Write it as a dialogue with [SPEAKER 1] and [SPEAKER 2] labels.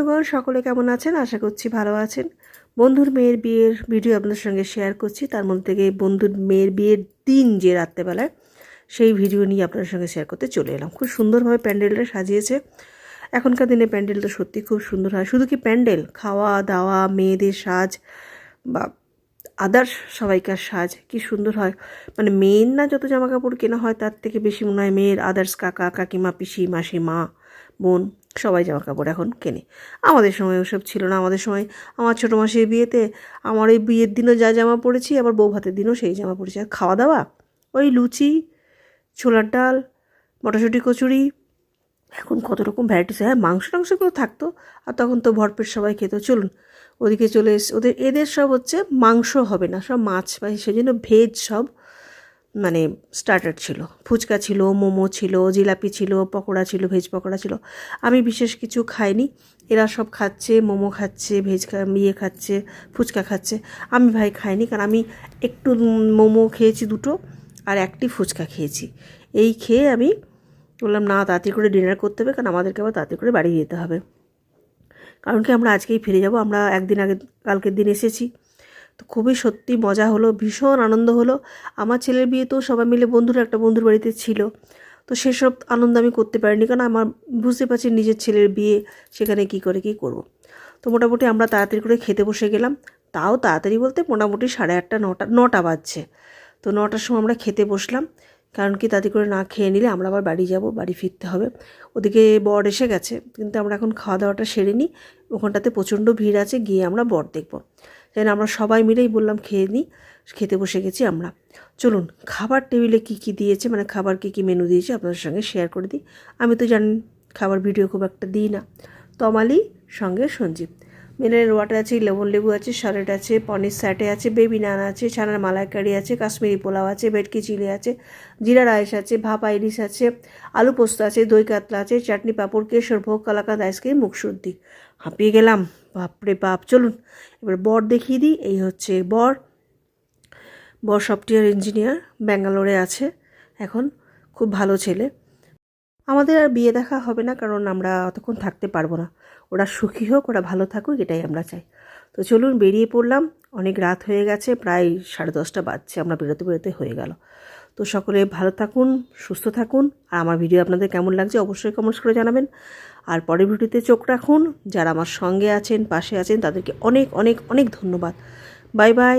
[SPEAKER 1] বন্ধুগণ, সকলে কেমন আছেন? আশা করছি ভালো আছেন। বন্ধুর মেয়ের বিয়ের ভিডিও আপনাদের সঙ্গে শেয়ার করছি। তার মধ্যে থেকে বন্ধুর মেয়ের বিয়ের দিন যে রাত্রেবেলায়, সেই ভিডিও নিয়ে আপনাদের সঙ্গে শেয়ার করতে চলে এলাম। খুব সুন্দরভাবে প্যান্ডেলটা সাজিয়েছে। এখনকার দিনে প্যান্ডেলটা সত্যি খুব সুন্দর হয়। শুধু কি প্যান্ডেল? খাওয়া, দাওয়া, মেয়েদের সাজ বা আদার্স সবাইকার সাজ, কি সুন্দর হয়। মানে মেয়ের না যত জামা কাপড় কেনা হয়, তার থেকে বেশি মনে হয় মেয়ের আদার্স কাকা, কাকিমা, পিসি মাসি মা বোন। সবাই জামা কাপড় এখন কেনে। আমাদের সময় ওসব ছিল না। আমাদের সময় আমার ছোটো মাসির বিয়েতে আমার এই বিয়ের দিনও যা জামা পরেছি আবার বউ ভাতের দিনও সেই জামা পরেছি আর খাওয়া দাওয়া ওই লুচি, ছোলার ডাল, মটরশুঁটি কচুরি। এখন কত রকম ভ্যারাইটিস হ্যাঁ মাংস টাংসগুলো থাকতো। আর তখন তো ভরপেট সবাই খেত। চলুন, ওদিকে চলে এস, ওদের, এদের সব হচ্ছে মাংস হবে না। সব মাছ পাই সেই জন্য ভেজ সব মানে স্টার্টার ছিল। ফুচকা ছিল, মোমো ছিল, জিলাপি ছিল, পকোড়া ছিল, ভেজ পকোড়া ছিল। আমি বিশেষ কিছু খাইনি। এরা সব খাচ্ছে, মোমো খাচ্ছে, ভেজ ইয়ে খাচ্ছে, ফুচকা খাচ্ছে। আমি ভাই খাইনি কারণ আমি একটু মোমো খেয়েছি দুটো আর একটি ফুচকা খেয়েছি। এই খেয়ে আমি বললাম, না, তাড়াতাড়ি করে ডিনার করতে হবে কারণ আমাদেরকে আবার তাড়াতাড়ি করে বাড়ি যেতে হবে। কারণ কি, আমরা আজকেই ফিরে যাব। আমরা একদিন আগে, কালকের দিন এসেছি। তো খুবই সত্যি মজা হলো, ভীষণ আনন্দ হলো। আমার ছেলের বিয়ে তো সবাই মিলে বন্ধুরা একটা বন্ধুর বাড়িতে ছিল। তো সেসব আনন্দ আমি করতে পারিনি কারণ আমার বুঝতে পারছি নিজের ছেলের বিয়ে সেখানে কি করে, কি করব। তো মোটামুটি আমরা তাড়াতাড়ি করে খেতে বসে গেলাম। তাও তাড়াতাড়ি বলতে মোটামুটি সাড়ে আটটা, নটা নটা বাজছে। তো নটার সময় আমরা খেতে বসলাম। কারণ কি তাড়াতাড়ি করে না খেয়ে নিলে আমরা আবার বাড়ি যাব, বাড়ি ফিরতে হবে। ওদিকে বর এসে গেছে, কিন্তু আমরা এখন খাওয়া দাওয়াটা সেরে নিই। ওখানটাতে প্রচণ্ড ভিড় আছে, গিয়ে আমরা বর দেখব। তাই আমরা সবাই মিলেই বললাম, খেয়ে নিই খেতে বসে গেছি আমরা। চলুন, খাবার টেবিলে কি কি দিয়েছে মানে খাবার কী কী মেনু দিয়েছে আপনাদের সঙ্গে শেয়ার করে দিই। আমি তো জানি, খাবার ভিডিও খুব একটা দিই না। তমালি সঙ্গে সঞ্জীব। মিনারেল ওয়াটার আছে, লেমন লেবু আছে স্যালাড আছে, পনির স্যাটে আছে, বেবি নান আছে, ছানার মালাইকারি আছে, কাশ্মীরি পোলাও আছে, ভেটকি চিলি আছে জিরা রাইস আছে, ভাপা ইলিশ আছে, আলু পোস্ত আছে, দই কাতলা আছে, চাটনি পাঁপড়, কেশর ভোগ, কালাকাঁদ আইসক্রিম মুখশুদ্ধি হাঁপিয়ে গেলাম, বাপরে বাপ। চলুন, এবার বর দেখিয়ে দিই, এই হচ্ছে বর। বর সফটওয়্যার ইঞ্জিনিয়ার, ব্যাঙ্গালোরে আছে, এখন খুব ভালো ছেলে। আমাদের আর বিয়ে দেখা হবে না, কারণ আমরা অতক্ষণ থাকতে পারব না। ওরা সুখী হোক, ওরা ভালো থাকুক, এটাই আমরা চাই। তো চলুন বেরিয়ে পড়লাম। অনেক রাত হয়ে গেছে, প্রায় সাড়ে দশটা বাজছে, আমরা বেরোতে বেরোতে হয়ে গেল। তো সকলে ভালো থাকুন, সুস্থ থাকুন। আর আমার ভিডিও আপনাদের কেমন লাগছে অবশ্যই কমেন্টস করে জানাবেন। আর পরের ভিডিওতে চোখ রাখুন। যারা আমার সঙ্গে আছেন, পাশে আছেন, তাদেরকে অনেক অনেক অনেক ধন্যবাদ। Bye bye.